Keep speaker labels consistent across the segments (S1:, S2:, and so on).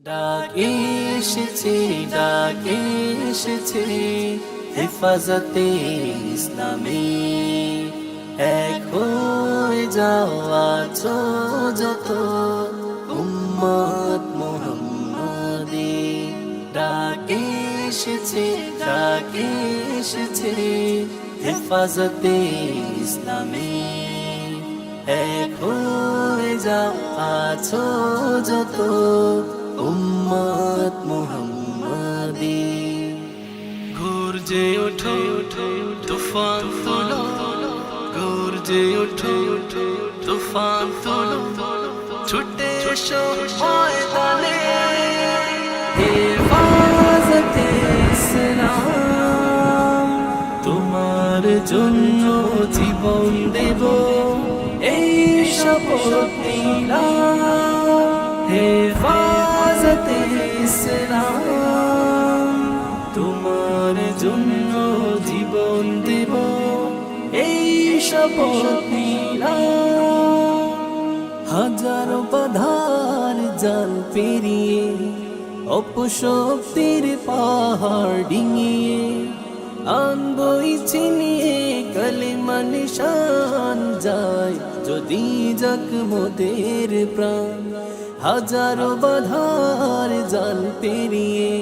S1: ডাক এসেছে ডাক এসেছে, হেফাজতে ইসলামী। এক হয়ে যাওয়া যত উম্মত মোহাম্মদী। ডাক এসেছে ডাক এসেছে, হেফাজতে ইসলামী। এক হয়ে যাওয়া যত উম্মত মুহাম্মাদি। গর্জে ওঠো, তুফান তোলো। গর্জে ওঠো, তুফান তোলো। ছুটে এসো ময়দানে। হেফাজতে ইসলাম। তোমার জন্য জীবন দেব। এই শপথ নিলাম। হেফাজতে ইসলাম তোমার জন্য জীবন দেব, এই শপথ নিলাম হাজারো বাধার জাল পেরিয়ে, অপশক্তির পাহাড় ডিঙিয়ে আনবই চিনিয়ে কলিমা নিশান যায় যদি যাক মোদের প্রাণ। হাজারো বাধার জাল পেরিয়ে,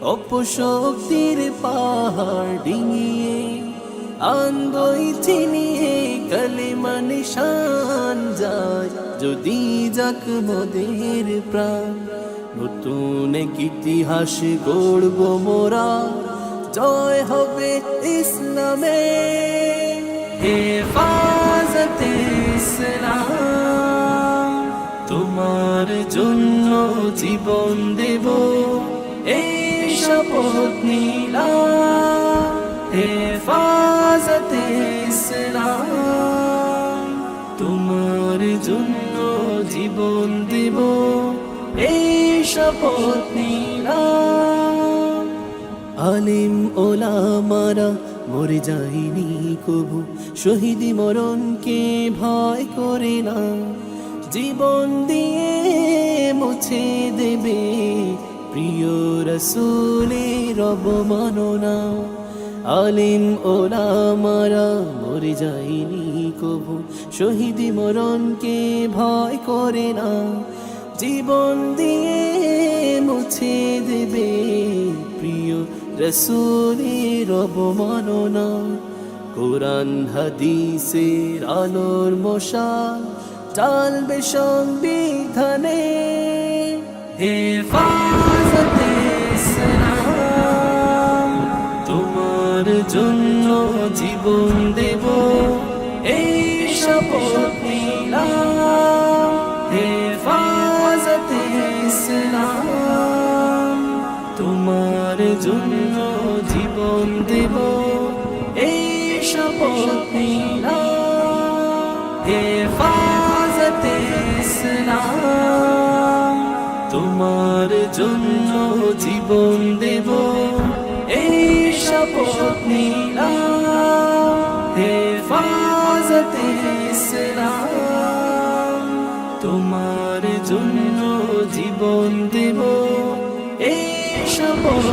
S1: অপশক্তির পাহাড় ডিঙিয়ে আনবই চিনিয়ে কলিমা শান যায়। যদি যাক মোদের প্রাণ, নতুন ইতিহাস গড়ব মোরা। জয় হবে ইসলামে। হেফাজতে জন্য জীবন দেব। এই শপথ নিলাম, হেফাজতে তোমার জন্য জীবন দেব, এই শপথ নিলাম। আলিম, ওলামারা মরে যাইনি কবু, শহীদি মরণকে ভয় করে না। জীবন দিয়ে মুছে দেবে। প্রিয় রসুলের অবমাননা। আলিম ওলামারা মরে যায়নি কবু। শহীদি মরণকে ভয় করে না। জীবন দিয়ে মুছে দেবে। প্রিয় রসুলের অবমাননা। কোরআন, হাদিসের আলোর মশাল চালবে সংবিধানে হেফাজতে তোমার জন্য জীবন দেব। এই শপথ নিলাম। হেফাজতে তোমার জন্য জীবন দেব। এই শপথ নিলাম। হেফাজতে তোমার জন্য জীবন দেব। এই শপথ নিলাম, হেফাজতে ইসলাম। তোমার জন্য জীবন দেব। এই শপথ